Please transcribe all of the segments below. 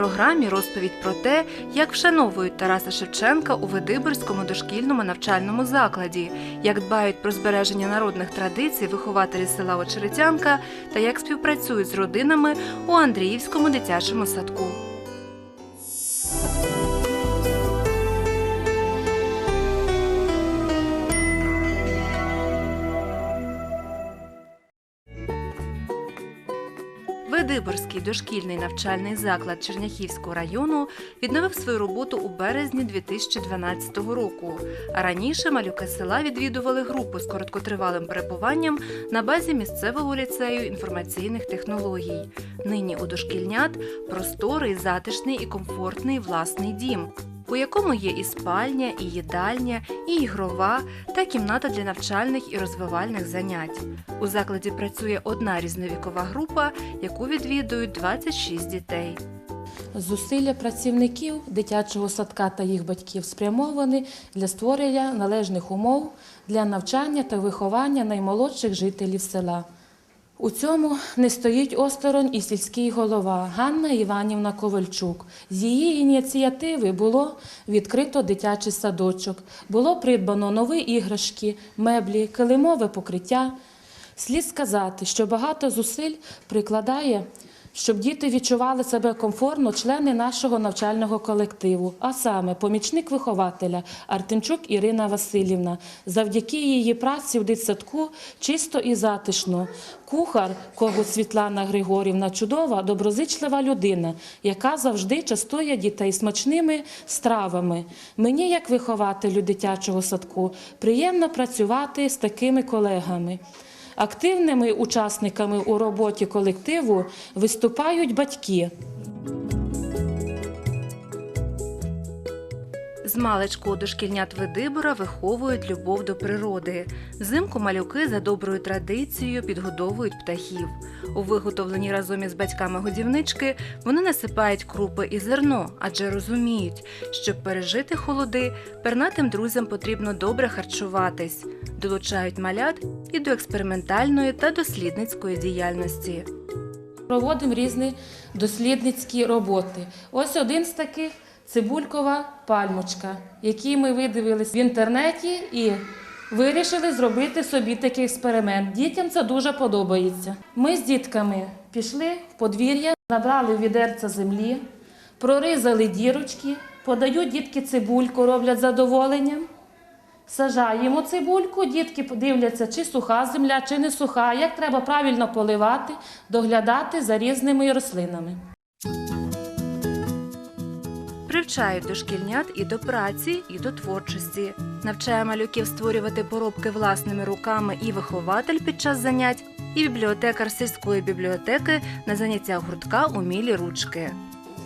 Програмі розповідь про те, як вшановують Тараса Шевченка у Видиборському дошкільному навчальному закладі, як дбають про збереження народних традицій вихователі села Очеретянка та як співпрацюють з родинами у Андріївському дитячому садку. Видиборський дошкільний навчальний заклад Черняхівського району відновив свою роботу у березні 2012 року. А раніше малюки села відвідували групу з короткотривалим перебуванням на базі місцевого ліцею інформаційних технологій. Нині у дошкільнят просторий, затишний і комфортний власний дім. У якому є і спальня, і їдальня, і ігрова та кімната для навчальних і розвивальних занять. У закладі працює одна різновікова група, яку відвідують 26 дітей. Зусилля працівників дитячого садка та їх батьків спрямовані для створення належних умов для навчання та виховання наймолодших жителів села. У цьому не стоїть осторонь і сільський голова Ганна Іванівна Ковальчук. З її ініціативи було відкрито дитячий садочок, було придбано нові іграшки, меблі, килимове покриття. Слід сказати, що багато зусиль прикладає, щоб діти відчували себе комфортно члени нашого навчального колективу, а саме помічник вихователя Артемчук Ірина Васильівна. Завдяки її праці в дитсадку чисто і затишно. Кухар Когут Світлана Григорівна чудова, доброзичлива людина, яка завжди частує дітей смачними стравами. Мені, як вихователю дитячого садку, приємно працювати з такими колегами. Активними учасниками у роботі колективу виступають батьки. З маличку дошкільнят Видибора виховують любов до природи. Взимку малюки за доброю традицією підгодовують птахів. У виготовленні разом із батьками годівнички вони насипають крупи і зерно, адже розуміють, щоб пережити холоди, пернатим друзям потрібно добре харчуватись. Долучають малят і до експериментальної та дослідницької діяльності. Проводимо різні дослідницькі роботи. Ось один з таких цибулькова пальмочка, який ми видивились в інтернеті і вирішили зробити собі такий експеримент. Дітям це дуже подобається. Ми з дітками пішли в подвір'я, набрали відерця землі, проризали дірочки, подають дітки цибульку, роблять задоволенням. Сажаємо цибульку, дітки подивляться, чи суха земля, чи не суха, як треба правильно поливати, доглядати за різними рослинами. Привчають дошкільнят і до праці, і до творчості. Навчає малюків створювати поробки власними руками і вихователь під час занять, і бібліотекар сільської бібліотеки на заняттях гуртка умілі ручки.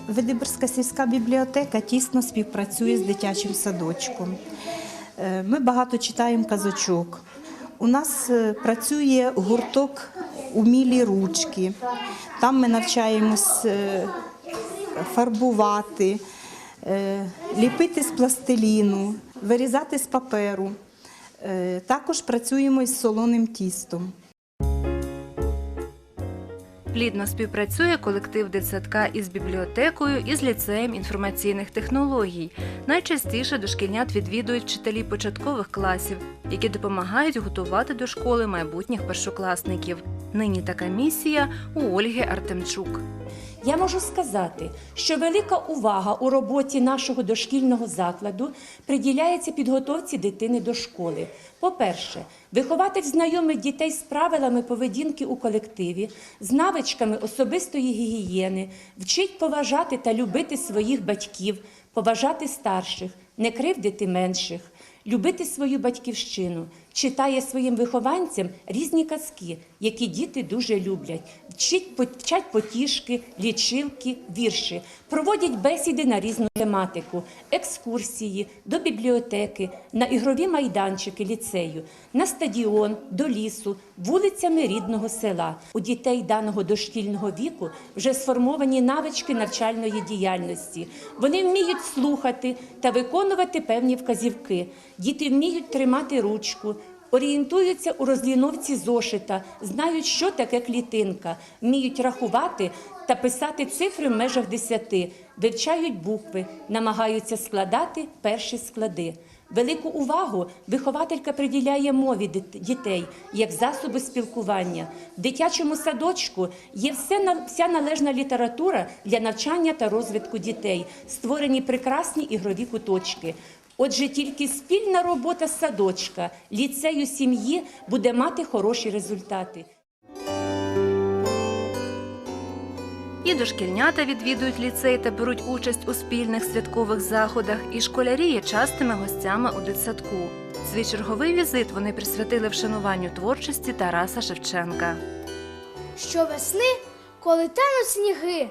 Видибирська сільська бібліотека тісно співпрацює з дитячим садочком. Е, Ми багато читаємо казочок. У нас е, працює гурток умілі ручки. Там ми навчаємось е, фарбувати, ліпити з пластиліну, вирізати з паперу. Е, Також працюємо із солоним тістом. Плідно співпрацює колектив дитсадка із бібліотекою і з ліцеєм інформаційних технологій. Найчастіше дошкільнят відвідують вчителі початкових класів, які допомагають готувати до школи майбутніх першокласників. Нині така місія у Ольги Артемчук. Я можу сказати, що велика увага у роботі нашого дошкільного закладу приділяється підготовці дитини до школи. По-перше, вихователь знайомить дітей з правилами поведінки у колективі, з навичками особистої гігієни, вчить поважати та любити своїх батьків, поважати старших, не кривдити менших, любити свою батьківщину, читає своїм вихованцям різні казки, які діти дуже люблять, вчить, вчать потішки, лічилки, вірші, проводять бесіди на різну тематику, екскурсії до бібліотеки, на ігрові майданчики ліцею, на стадіон, до лісу, вулицями рідного села. У дітей даного дошкільного віку вже сформовані навички навчальної діяльності. Вони вміють слухати та виконувати певні вказівки. Діти вміють тримати ручку. Орієнтуються у розліновці зошита, знають, що таке клітинка, вміють рахувати та писати цифри в межах десяти, вивчають букви, намагаються складати перші склади. Велику увагу вихователька приділяє мові дітей як засоби спілкування. В дитячому садочку є все вся належна література для навчання та розвитку дітей, створені прекрасні ігрові куточки. Отже, тільки спільна робота садочка, ліцею сім'ї буде мати хороші результати. І дошкільнята відвідують ліцей та беруть участь у спільних святкових заходах, і школярі є частими гостями у дитсадку. Свій черговий візит вони присвятили вшануванню творчості Тараса Шевченка. Щовесни, коли тануть сніги,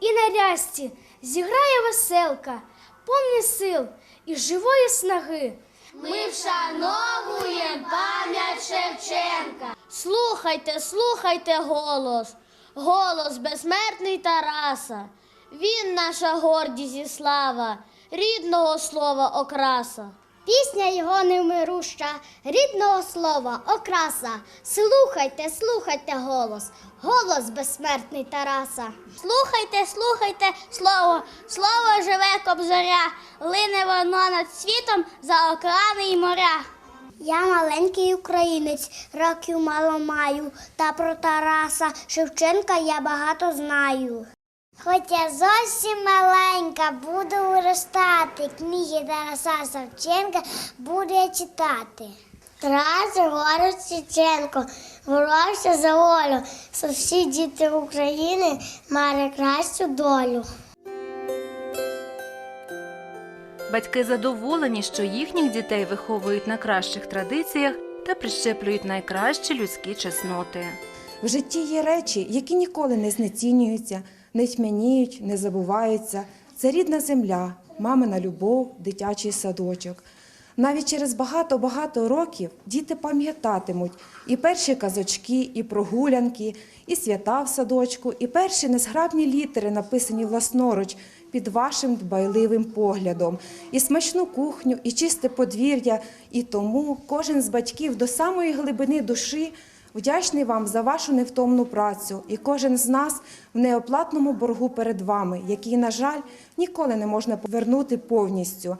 і на рясті зіграє веселка, повні сил і живої снаги. Ми вшановуємо пам'ять Шевченка. Слухайте, слухайте голос, голос безсмертний Тараса. Він наша гордість і слава, рідного слова окраса. Пісня його невмируща, рідного слова, окраса. Слухайте, слухайте голос, голос безсмертний Тараса. Слухайте, слухайте слово, слово живе кобзаря, лине воно над світом за океани й моря. Я маленький українець, років мало маю, та про Тараса Шевченка я багато знаю. Хоч я зовсім маленька, буду виростати, книги Тараса Шевченка буду я читати. Тарас Григорович Шевченко боровся за волю, що всі діти України мали кращу долю. Батьки задоволені, що їхніх дітей виховують на кращих традиціях та прищеплюють найкращі людські чесноти. В житті є речі, які ніколи не знецінюються, не тьмяніють, не забуваються. Це рідна земля, мамина любов, дитячий садочок. Навіть через багато-багато років діти пам'ятатимуть і перші казочки, і прогулянки, і свята в садочку, і перші незграбні літери, написані власноруч під вашим дбайливим поглядом, і смачну кухню, і чисте подвір'я. І тому кожен з батьків до самої глибини душі Вдячний вам за вашу невтомну працю, і кожен з нас в неоплатному боргу перед вами, який, на жаль, ніколи не можна повернути повністю.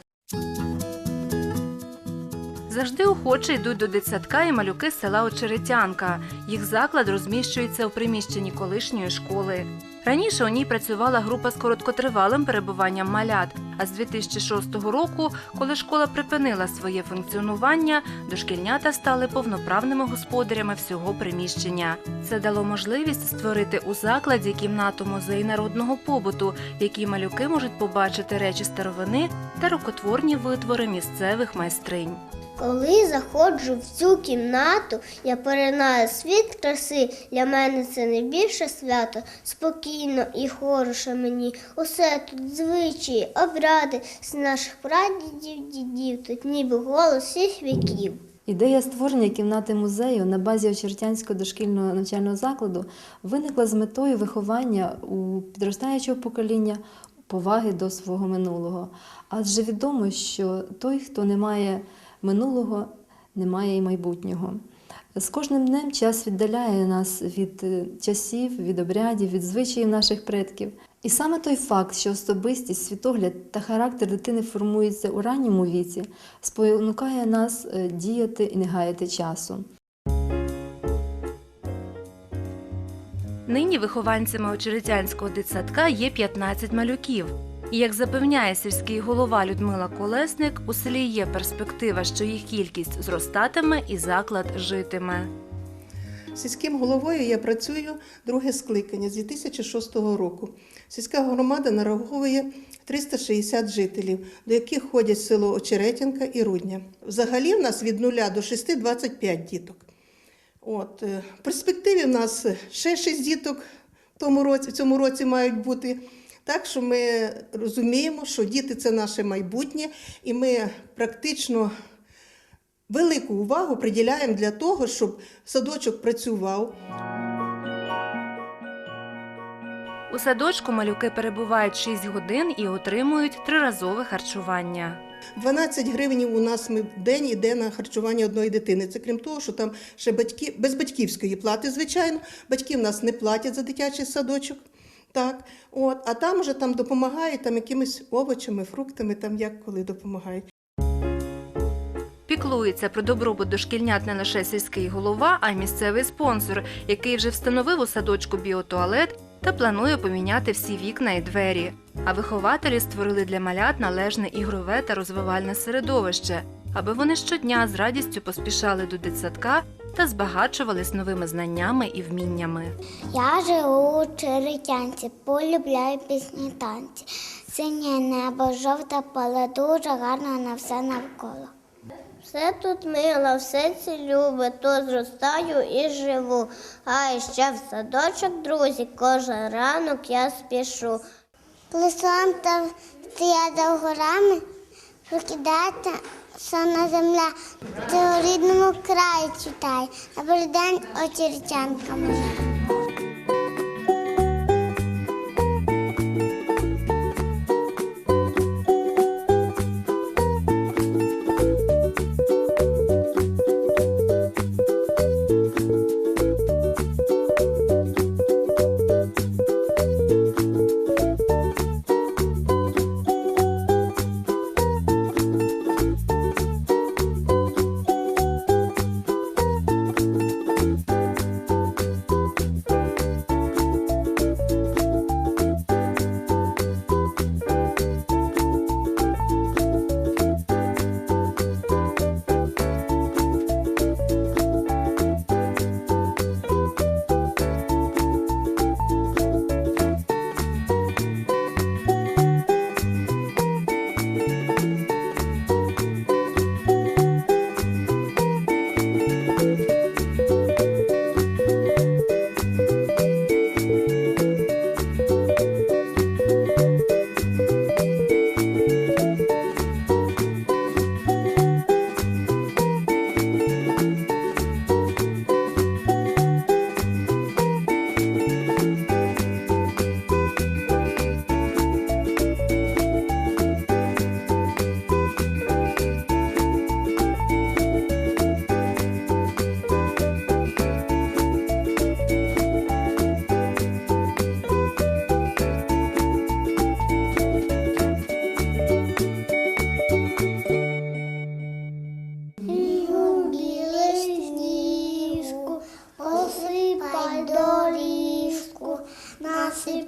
Завжди охоче йдуть до дитсадка і малюки села Очеретянка. Їх заклад розміщується у приміщенні колишньої школи. Раніше у ній працювала група з короткотривалим перебуванням малят. А з 2006 року, коли школа припинила своє функціонування, дошкільнята стали повноправними господарями всього приміщення. Це дало можливість створити у закладі кімнату музей народного побуту, в якій малюки можуть побачити речі старовини та рукотворні витвори місцевих майстринь. Коли заходжу в цю кімнату, я поринаю світ краси. Для мене це найбільше свято. Спокійно і хороше мені. Усе тут звичаї, обряди з наших прадідів, дідів, тут ніби голос всіх віків. Ідея створення кімнати музею на базі Очеретянського дошкільного навчального закладу виникла з метою виховання у підростаючого покоління поваги до свого минулого. Адже відомо, що той, хто не має минулого, не має і майбутнього. З кожним днем час віддаляє нас від е, часів, від обрядів, від звичаїв наших предків. І саме той факт, що особистість, світогляд та характер дитини формуються у ранньому віці, спонукає нас е, діяти і не гаяти часу. Нині вихованцями Очеретянського дитсадка є 15 малюків. І як запевняє сільський голова Людмила Колесник, у селі є перспектива, що їх кількість зростатиме і заклад житиме. Сільським головою я працюю друге скликання з 2006 року. Сільська громада нараховує 360 жителів, до яких ходять село Очеретянка і Рудня. Взагалі в нас від 0 до 6 – 25 діток. От, е, в перспективі в нас ще 6 діток в тому році, в цьому році мають бути. Так що ми розуміємо, що діти це наше майбутнє, і ми практично велику увагу приділяємо для того, щоб садочок працював. У садочку малюки перебувають 6 годин і отримують триразове харчування. 12 гривень у нас ми в день іде на харчування одної дитини. Це крім того, що там ще батьки без батьківської плати, звичайно. Батьки в нас не платять за дитячий садочок. Так, от, а там вже там допомагають там якимись овочами, фруктами, там як коли допомагають. Піклується про добробут дошкільнят не лише сільський голова, а й місцевий спонсор, який вже встановив у садочку біотуалет та планує поміняти всі вікна і двері. А вихователі створили для малят належне ігрове та розвивальне середовище, аби вони щодня з радістю поспішали до дитсадка та збагачувались новими знаннями і вміннями. Я живу у Черетянці, полюбляю пісні танці. Синє небо, жовте поле, дуже гарно на все навколо. Все тут мило, все це любить, то зростаю і живу. А ще в садочок, друзі, кожен ранок я спішу. Коли сонце стоять за горами, прокидається сонна земля. Це у рідному краї читай, а день очерчанка моя.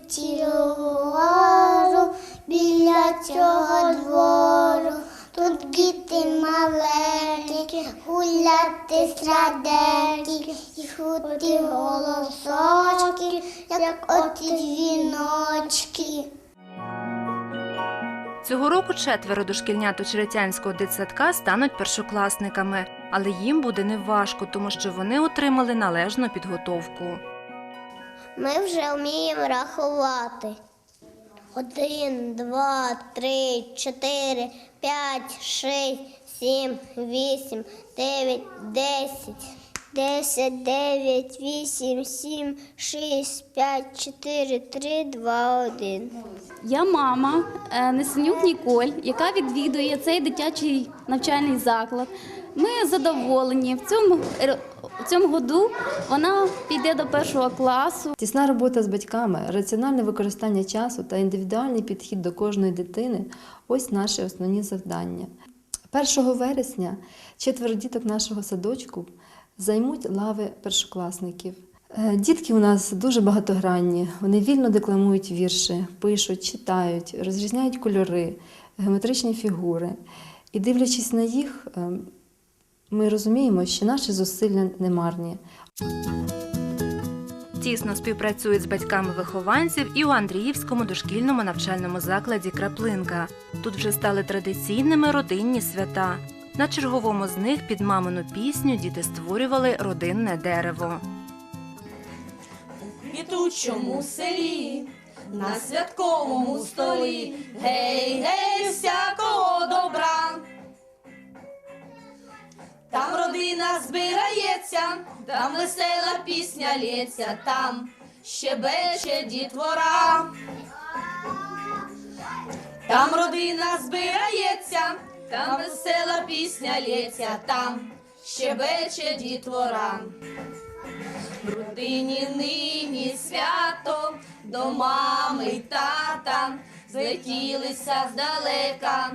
Насип цілу біля цього двору. Тут діти маленькі, гуляти сраденькі, і хуті голосочки, як оті дзвіночки. Цього року четверо дошкільнят Очеретянського дитсадка стануть першокласниками, але їм буде неважко, тому що вони отримали належну підготовку. Ми вже вміємо рахувати. Один, два, три, чотири, п'ять, шість, сім, вісім, дев'ять, десять. Десять, дев'ять, вісім, сім, шість, п'ять, чотири, три, два, один. Я мама е, Несенюк Ніколь, яка відвідує цей дитячий навчальний заклад. Ми задоволені. В цьому, в цьому году вона піде до першого класу. Тісна робота з батьками, раціональне використання часу та індивідуальний підхід до кожної дитини ось наші основні завдання. 1 вересня четверо діток нашого садочку займуть лави першокласників. Е, Дітки у нас дуже багатогранні, вони вільно декламують вірші, пишуть, читають, розрізняють кольори, геометричні фігури. І дивлячись на їх, е, ми розуміємо, що наші зусилля не марні. Тісно співпрацюють з батьками вихованців і у Андріївському дошкільному навчальному закладі Краплинка. Тут вже стали традиційними родинні свята. На черговому з них під мамину пісню діти створювали родинне дерево. квітучому селі, на святковому столі, гей, гей, всякого добра. Там родина збирається, там весела пісня лється, там щебече дітвора. Там родина збирається, там весела пісня лється, там щебече дітвора. В родині нині свято до мами й тата злетілися здалека.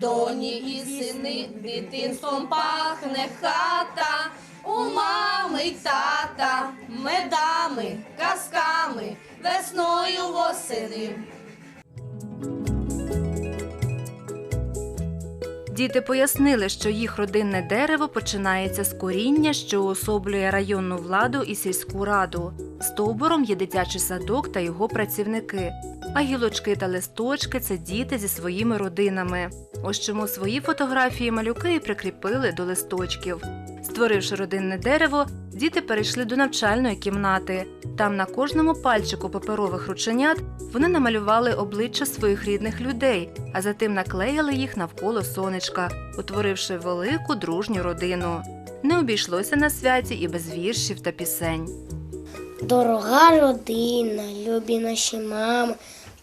Доні і сини дитинством пахне хата. У мами й тата медами, казками, весною восени. Діти пояснили, що їх родинне дерево починається з коріння, що уособлює районну владу і сільську раду. Стовбуром є дитячий садок та його працівники. А гілочки та листочки це діти зі своїми родинами. Ось чому свої фотографії малюки і прикріпили до листочків. Створивши родинне дерево, діти перейшли до навчальної кімнати. Там на кожному пальчику паперових рученят вони намалювали обличчя своїх рідних людей, а затим наклеїли їх навколо сонечка, утворивши велику дружню родину. Не обійшлося на святі і без віршів та пісень. Дорога родина, любі наші мами,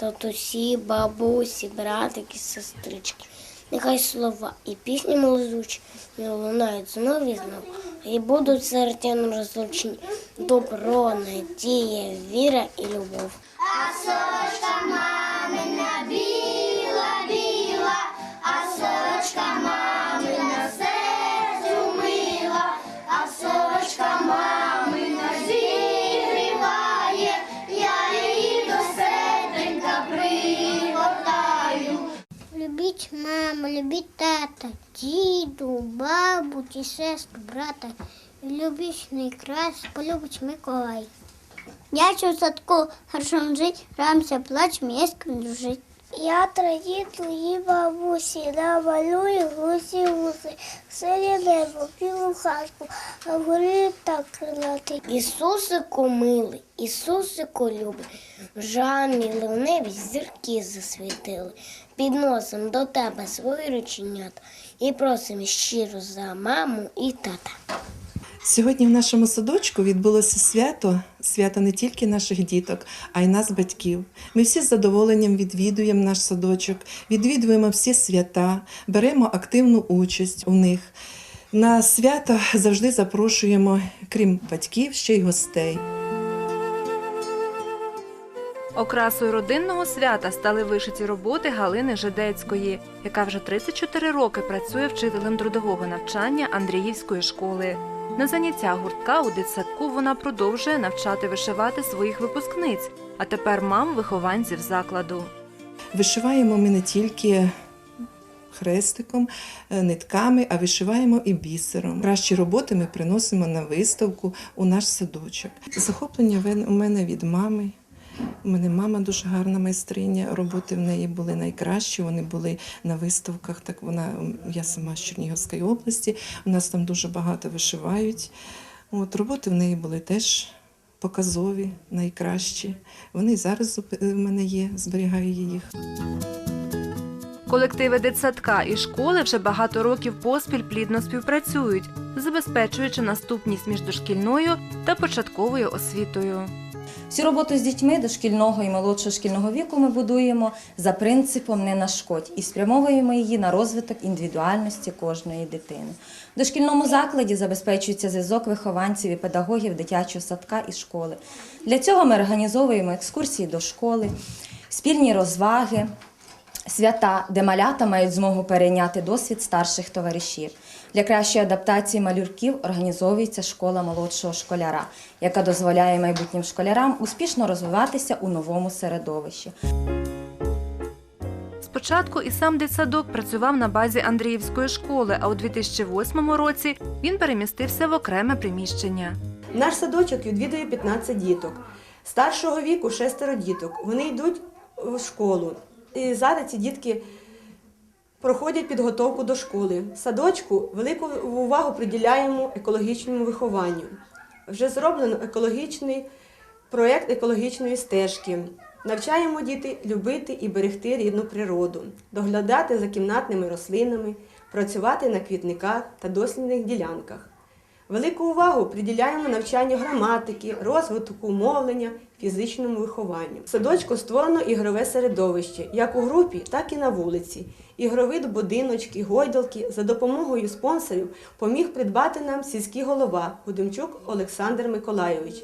татусі, бабусі, братики, сестрички. Нехай слова і пісні молодучі не лунають знов і знов, і будуть серця розлучені. Добро, надія, віра і любов. Любіть любіть тата, діду, бабу, сестру, брата. Любіть найкраще, полюбить Миколай. Я в садку хорошо жить, рамся плачем, есть жить. Я твої бабусі, намалюю гусі гуси, селі небо, білу хатку, а горі так крилати. Ісусику милий, Ісусику любий, в жанні ливневі зірки засвітили. Підносим до тебе свої рученята і просимо щиро за маму і тата. Сьогодні в нашому садочку відбулося свято, свято не тільки наших діток, а й нас, батьків. Ми всі з задоволенням відвідуємо наш садочок, відвідуємо всі свята, беремо активну участь у них. На свято завжди запрошуємо, крім батьків, ще й гостей. Окрасою родинного свята стали вишиті роботи Галини Жидецької, яка вже 34 роки працює вчителем трудового навчання Андріївської школи. На заняття гуртка у дитсадку вона продовжує навчати вишивати своїх випускниць, а тепер мам вихованців закладу. Вишиваємо ми не тільки хрестиком, е, нитками, а вишиваємо і бісером. Кращі роботи ми приносимо на виставку у наш садочок. Захоплення у мене від мами. У мене мама дуже гарна майстриня. Роботи в неї були найкращі. Вони були на виставках. Так вона я сама з Чернігівської області. У нас там дуже багато вишивають. От роботи в неї були теж показові, найкращі. Вони зараз у мене є, зберігаю їх. Колективи дитсадка і школи вже багато років поспіль плідно співпрацюють, забезпечуючи наступність між дошкільною та початковою освітою. Всю роботу з дітьми дошкільного і молодшого шкільного віку ми будуємо за принципом не нашкодь і спрямовуємо її на розвиток індивідуальності кожної дитини. В дошкільному закладі забезпечується зв'язок вихованців і педагогів дитячого садка і школи. Для цього ми організовуємо екскурсії до школи, спільні розваги, свята, де малята мають змогу перейняти досвід старших товаришів. Для кращої адаптації малюків організовується школа молодшого школяра, яка дозволяє майбутнім школярам успішно розвиватися у новому середовищі. Спочатку і сам дитсадок працював на базі Андріївської школи, а у 2008 році він перемістився в окреме приміщення. Наш садочок відвідує 15 діток. Старшого віку шестеро діток. Вони йдуть в школу. І зараз ці дітки проходять підготовку до школи. Садочку велику увагу приділяємо екологічному вихованню. Вже зроблено екологічний проєкт екологічної стежки. Навчаємо діти любити і берегти рідну природу, доглядати за кімнатними рослинами, працювати на квітниках та дослідних ділянках. Велику увагу приділяємо навчанню граматики, розвитку мовлення, фізичному вихованню. В садочку створено ігрове середовище як у групі, так і на вулиці. Ігрові будиночки, гойдалки за допомогою спонсорів поміг придбати нам сільський голова Гудимчук Олександр Миколайович.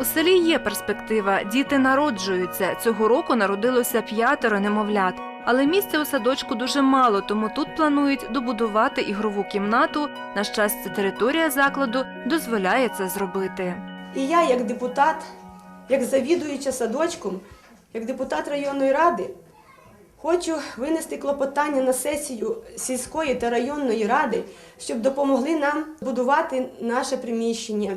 У селі є перспектива. Діти народжуються. Цього року народилося п'ятеро немовлят. Але місця у садочку дуже мало, тому тут планують добудувати ігрову кімнату. На щастя, територія закладу дозволяє це зробити. І я, як депутат, як завідуюча садочком, як депутат районної ради, хочу винести клопотання на сесію сільської та районної ради, щоб допомогли нам будувати наше приміщення.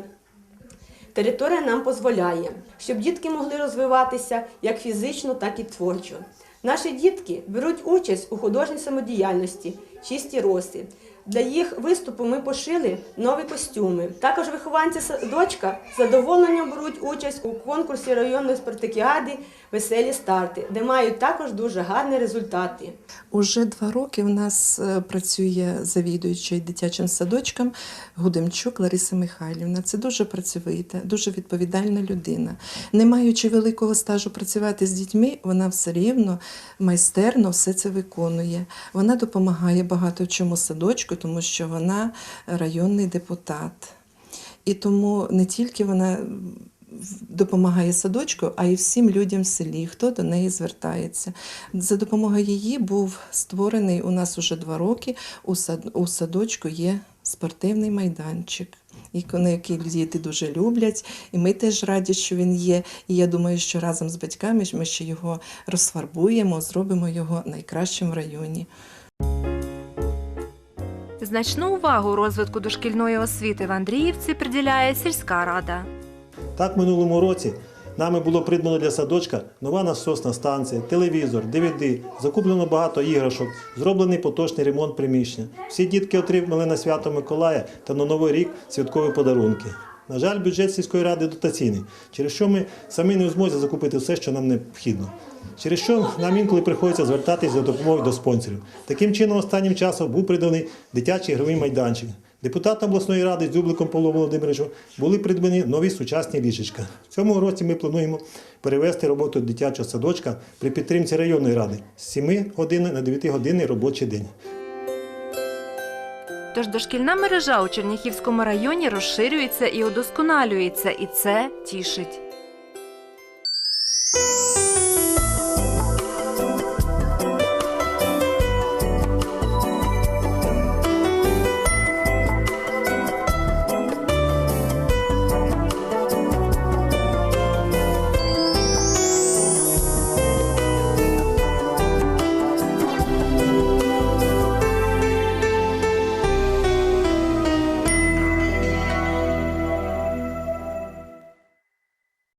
Територія нам дозволяє, щоб дітки могли розвиватися як фізично, так і творчо. Наші дітки беруть участь у художній самодіяльності, чисті роси. Для їх виступу ми пошили нові костюми. Також вихованці садочка з задоволенням беруть участь у конкурсі районної спартакіади Веселі старти, де мають також дуже гарні результати. Уже два роки в нас е, працює завідуючий дитячим садочком Гудемчук Лариса Михайлівна. Це дуже працьовита, дуже відповідальна людина. Не маючи великого стажу працювати з дітьми, вона все рівно майстерно все це виконує. Вона допомагає багато в чому садочку, тому що вона районний депутат. І тому не тільки вона допомагає садочку, а й всім людям в селі, хто до неї звертається. За допомогою її був створений у нас уже два роки. У сад- у садочку є спортивний майданчик. На який діти дуже люблять, і ми теж раді, що він є. І я думаю, що разом з батьками ми ще його розфарбуємо, зробимо його найкращим в районі. Значну увагу розвитку дошкільної освіти в Андріївці приділяє сільська рада. Так, минулому році нами було придбано для садочка нова насосна станція, телевізор, DVD, закуплено багато іграшок, зроблений поточний ремонт приміщення. Всі дітки отримали на свято Миколая та на Новий рік святкові подарунки. На жаль, бюджет сільської ради дотаційний, через що ми самі не в змозі закупити все, що нам необхідно. Через що нам інколи приходиться звертатись за допомогою до спонсорів. Таким чином, останнім часом був приданий дитячий ігровий майданчик. Депутатам обласної ради з Дзюбликом Павлом Володимировичем були придбані нові сучасні ліжечка. В цьому році ми плануємо перевести роботу дитячого садочка при підтримці районної ради з 7 годин на 9 годинний робочий день. Тож дошкільна мережа у Черніхівському районі розширюється і удосконалюється, і це тішить.